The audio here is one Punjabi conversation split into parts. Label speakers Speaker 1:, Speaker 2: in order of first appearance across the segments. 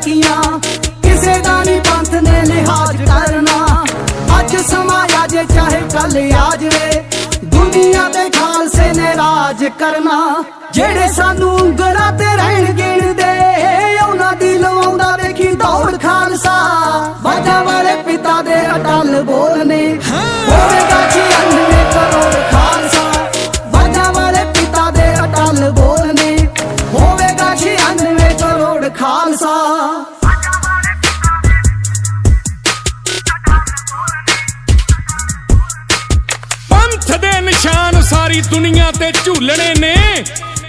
Speaker 1: ਸਕੀਆਂ ਕਿਸੇ ਦਾ ਨਹੀਂ ਪੰਥ ਨੇ ਲਿਹਾਜ਼ ਕਰਨਾ। ਅੱਜ ਸਮਾਇਆ ਜੇ ਚਾਹੇ ਕੱਲ ਆਜ ਵੇ ਦੁਨੀਆ ਦੇ ਖਾਲਸੇ ਨੇ ਰਾਜ ਕਰਨਾ। ਜਿਹੜੇ ਸਾਨੂੰ ਉਂਗਲਾਂ ਤੇ
Speaker 2: ਰਹਿਣਗੇ ਸਾਰੀ ਦੁਨੀਆ ਤੇ ਝੂਲਣੇ ਨੇ।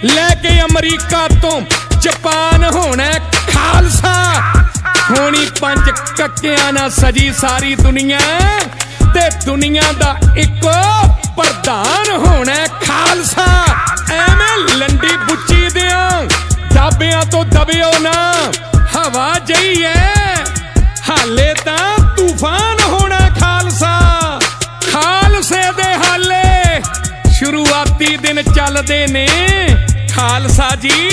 Speaker 2: ਲੈ ਕੇ ਅਮਰੀਕਾ ਤੋਂ ਜਾਪਾਨ ਹੋਣਾ ਖਾਲਸਾ। ਹੋਣੀ ਪੰਜ ਕੱਕਿਆਂ ਨਾਲ ਸਜੀ ਸਾਰੀ ਦੁਨੀਆ। ਤੇ ਦੁਨੀਆ ਦਾ ਇੱਕੋ ਪ੍ਰਧਾਨ ਹੋਣਾ ਖਾਲਸਾ। ਐਵੇਂ ਲੰਡੀ ਬੁੱਚੀ ਦਿਆਂ ਦਾਬਿਆਂ ਤੋਂ ਦਬਿਓ ਨਾ। ਹਵਾ ਜਈ ਐ। ਹਾਲੇ ਤਾਂ ਦਿਨ ਚੱਲਦੇ ਨੇ। ਖਾਲਸਾ ਜੀ,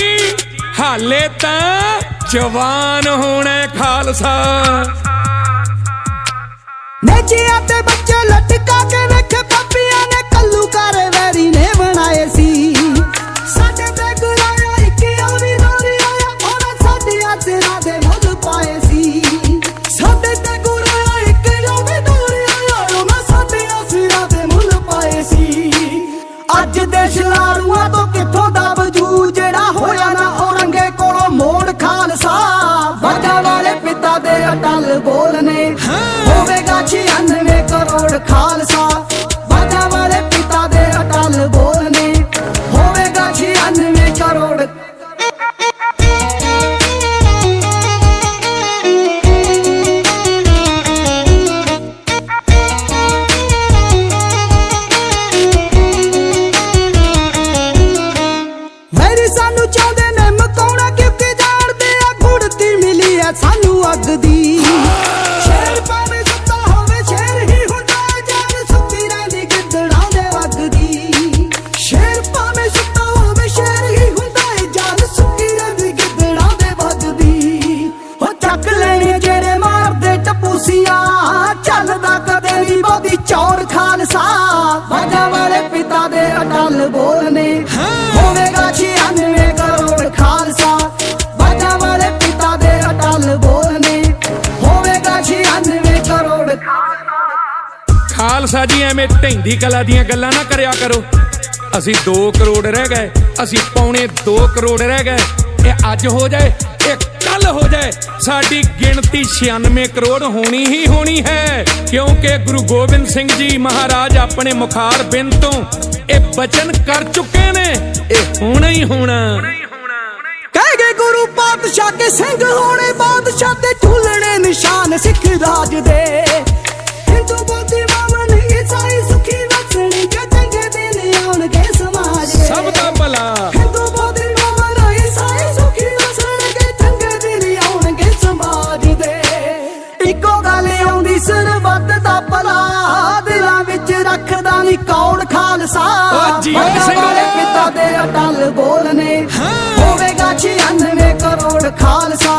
Speaker 2: ਹਾਲੇ ਤਾਂ ਜਵਾਨ ਹੋਣਾ ਖਾਲਸਾ।
Speaker 1: ਨੇਜਿਆਂ ਤੇ ਬੱਚੇ ਲਟਕਾ ਕੇ ਵੇਖੇ, ਪਾਪੀਆਂ ਨੇ ਕੱਲੂ ਕਰ ਵੈਰੀ ਨੇ ਬਣਾਏ ਬੋਲਨੇ ਹੋਵੇਗਾ 96 ਕਰੋੜ
Speaker 2: ਐਵੇਂ ਢੈਂਦੀ ਕਲਾ ਦੀਆਂ ਗੱਲਾਂ ਨਾ ਕਰਿਆ ਕਰੋ। ਅਸੀਂ 2 ਕਰੋੜ ਰਹਿ ਗਏ, ਅਸੀਂ ਪੌਣੇ 2 ਕਰੋੜ ਰਹਿ ਗਏ। ਇਹ ਅੱਜ ਹੋ ਜਾਏ, ਇਹ ਕੱਲ ਹੋ ਜਾਏ। ਸਾਡੀ ਗਿਣਤੀ 96 ਕਰੋੜ ਹੋਣੀ ਹੀ ਹੋਣੀ ਹੈ। ਕਿਉਂਕਿ ਗੁਰੂ ਗੋਬਿੰਦ ਸਿੰਘ ਜੀ ਮਹਾਰਾਜ ਆਪਣੇ ਮੁਖਾਰ ਬਿੰਦ ਤੋਂ ਇਹ ਬਚਨ ਕਰ ਚੁੱਕੇ ਨੇ। ਇਹ ਹੋਣਾ ਹੀ ਹੋਣਾ।
Speaker 1: ਕਹਿ ਗੁਰੂ ਪਾਤਸ਼ਾਹ ਕੇ ਸਿੰਘ ਹੋਣੇ ਬਾਦਸ਼ਾਹ ਤੇ ਝੂਲਣੇ ਨਿਸ਼ਾਨ ਸਿੱਖ ਰਾਜ ਦੇ। ਹਿੰਦੂ ਬੋਧੀ
Speaker 2: ਜੀਵਨ ਸਿੰਘ
Speaker 1: ਵਾਲੇ ਪਿਤਾ ਦੇ ਅਟਲ ਬੋਲਨੇ ਹੋਵੇਗਾ 96 ਕਰੋੜ ਖਾਲਸਾ।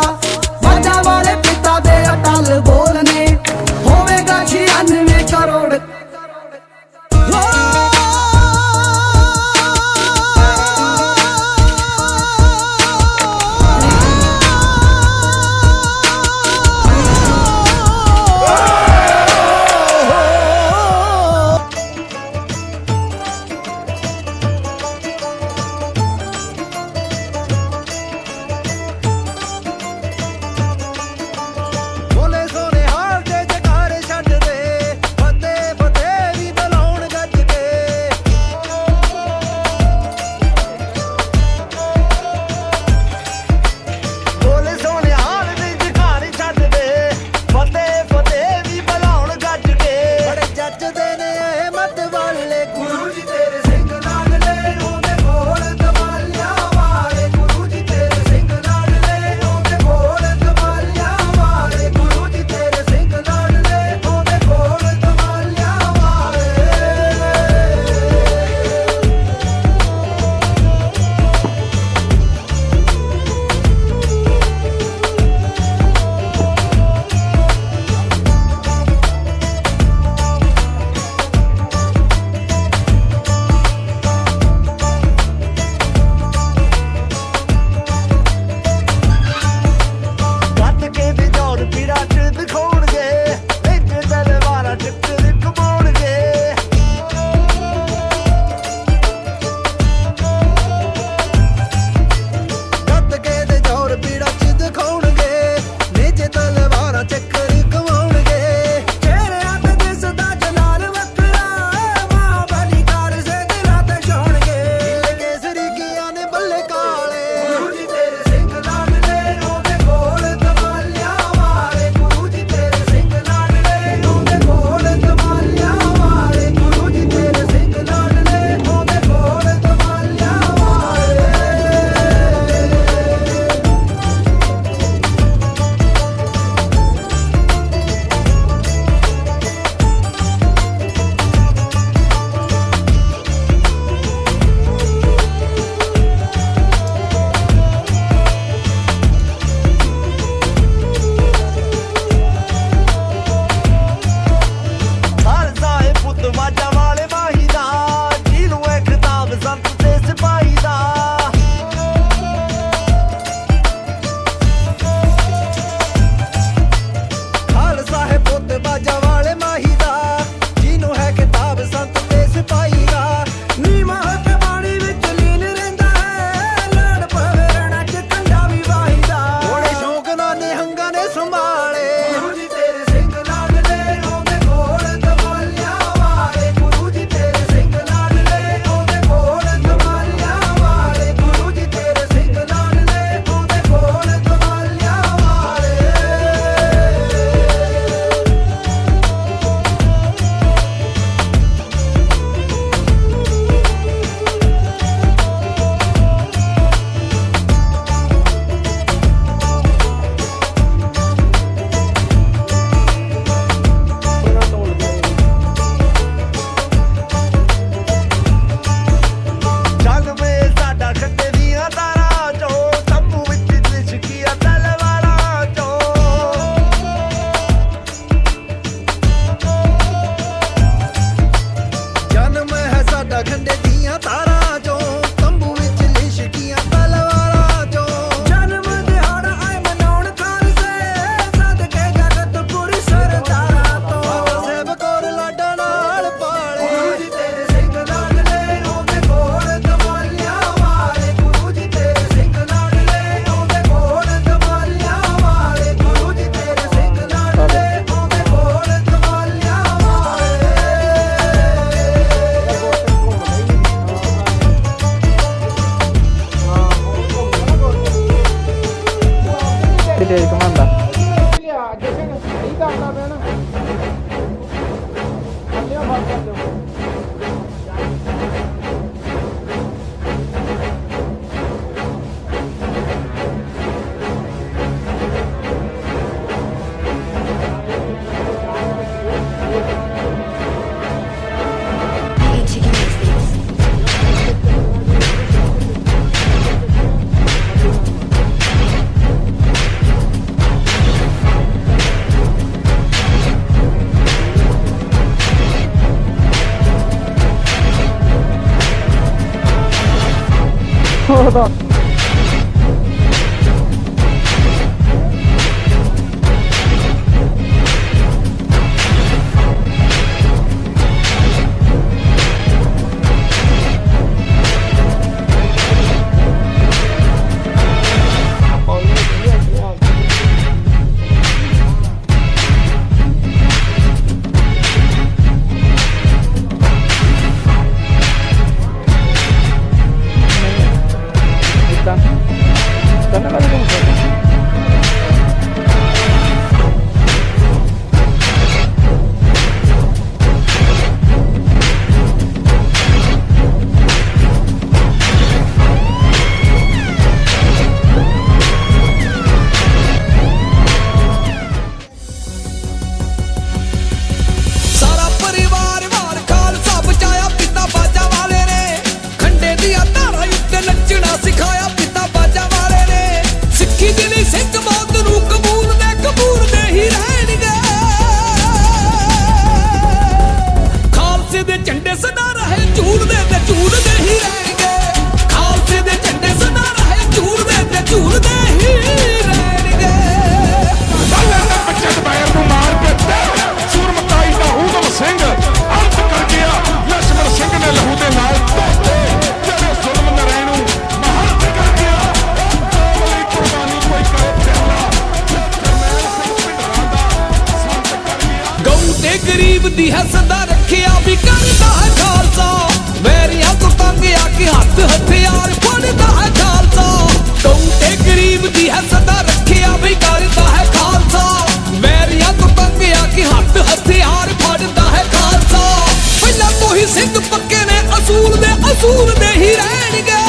Speaker 3: ਅਸੂਲ ਦੇ ਹੀ ਰਹਿਣਗੇ।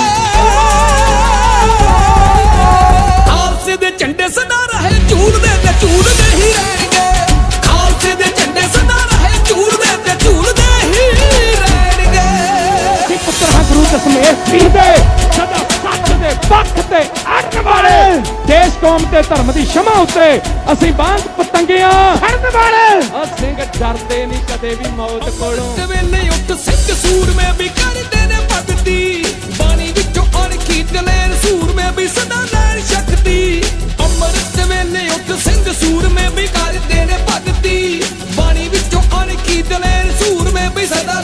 Speaker 3: ਖਾਲਸੇ ਦੇ ਝੰਡੇ ਸਦਾ ਰਹੇ ਝੂਲਦੇ ਤੇ ਝੂਲਦੇ ਹੀ ਰਹਿਣਗੇ। ਖਾਲਸੇ ਦੇ ਝੰਡੇ ਸਦਾ ਰਹੇ ਝੂਲਦੇ ਤੇ ਝੂਲਦੇ ਹੀ ਰਹਿਣਗੇ।
Speaker 4: ਅਸੀਂ ਪੁੱਤਰ ਹਾਂ ਗੁਰੂ ਦਸਮੇਸ਼ ਜੀ ਦੇ ਸਦਾ ਸੱਚ ਦੇ ਪੱਖ ਤੇ ਅੜਨ ਵਾਲੇ। ਦੇਸ਼ ਕੌਮ ਤੇ ਧਰਮ ਦੀ ਸ਼ਮਾ ਉੱਤੇ ਅਸੀਂ ਬਾਂਝ ਪਤੰਗੀਆਂ। ਫੜਨ ਵਾਲੇ। ਆ ਸਿੰਘ ਡਰਦੇ ਨਹੀਂ ਕਦੇ ਵੀ ਮੌਤ ਕੋਲੋਂ।
Speaker 3: ਵੇਲੇ ਉੱਠ ਸਿੰਘ ਸੂਰਮੇ ਵੀ ਕਰਦੇ ਨੇ ਭਗਤੀ ਬਾਣੀ ਵਿੱਚੋਂ ਅਣਖੀ ਸੂਰਮੇ ਵੀ ਸਦਾ ਲੈਣ ਸ਼ਕਤੀ ਅੰਮ੍ਰਿਤ ਵੇਲੇ ਉੱਠ ਸਿੰਘ ਸੂਰਮੇ ਵੀ ਕਰਦੇ ਨੇ ਭਗਤੀ। ਬਾਣੀ ਵਿੱਚੋਂ ਅਣਖੀ ਦਲੇਰ ਸੂਰਮੇ ਵੀ ਸਦਾ